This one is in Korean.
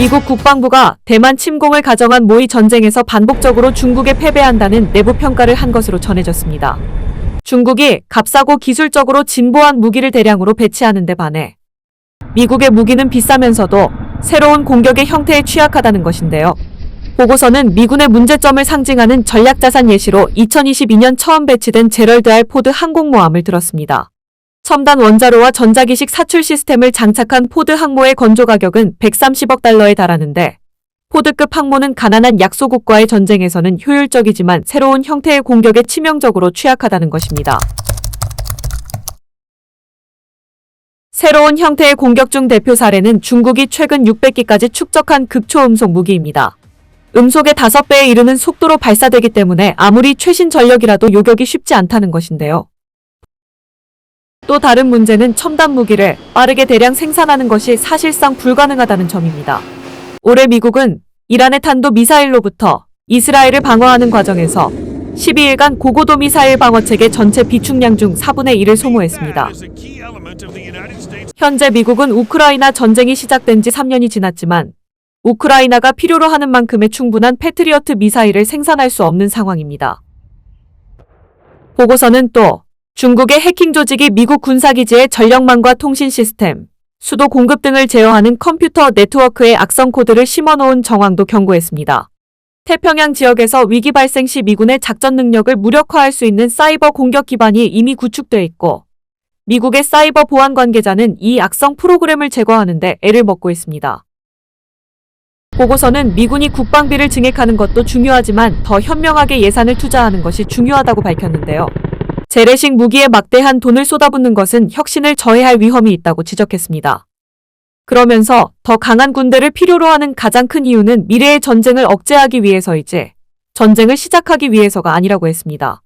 미국 국방부가 대만 침공을 가정한 모의 전쟁에서 반복적으로 중국에 패배한다는 내부 평가를 한 것으로 전해졌습니다. 중국이 값싸고 기술적으로 진보한 무기를 대량으로 배치하는 데 반해 미국의 무기는 비싸면서도 새로운 공격의 형태에 취약하다는 것인데요. 보고서는 미군의 문제점을 상징하는 전략자산 예시로 2022년 처음 배치된 제럴드 알 포드 항공모함을 들었습니다. 첨단 원자로와 전자기식 사출 시스템을 장착한 포드 항모의 건조 가격은 130억 달러에 달하는데 포드급 항모는 가난한 약소국과의 전쟁에서는 효율적이지만 새로운 형태의 공격에 치명적으로 취약하다는 것입니다. 새로운 형태의 공격 중 대표 사례는 중국이 최근 600기까지 축적한 극초음속 무기입니다. 음속의 5배에 이르는 속도로 발사되기 때문에 아무리 최신 전력이라도 요격이 쉽지 않다는 것인데요. 또 다른 문제는 첨단 무기를 빠르게 대량 생산하는 것이 사실상 불가능하다는 점입니다. 올해 미국은 이란의 탄도 미사일로부터 이스라엘을 방어하는 과정에서 12일간 고고도 미사일 방어 체계 전체 비축량 중 4분의 1을 소모했습니다. 현재 미국은 우크라이나 전쟁이 시작된 지 3년이 지났지만 우크라이나가 필요로 하는 만큼의 충분한 패트리어트 미사일을 생산할 수 없는 상황입니다. 보고서는 또 중국의 해킹 조직이 미국 군사기지의 전력망과 통신 시스템, 수도 공급 등을 제어하는 컴퓨터 네트워크에 악성 코드를 심어놓은 정황도 경고했습니다. 태평양 지역에서 위기 발생 시 미군의 작전 능력을 무력화할 수 있는 사이버 공격 기반이 이미 구축돼 있고 미국의 사이버 보안 관계자는 이 악성 프로그램을 제거하는데 애를 먹고 있습니다. 보고서는 미군이 국방비를 증액하는 것도 중요하지만 더 현명하게 예산을 투자하는 것이 중요하다고 밝혔는데요. 재래식 무기에 막대한 돈을 쏟아붓는 것은 혁신을 저해할 위험이 있다고 지적했습니다. 그러면서 더 강한 군대를 필요로 하는 가장 큰 이유는 미래의 전쟁을 억제하기 위해서이지 전쟁을 시작하기 위해서가 아니라고 했습니다.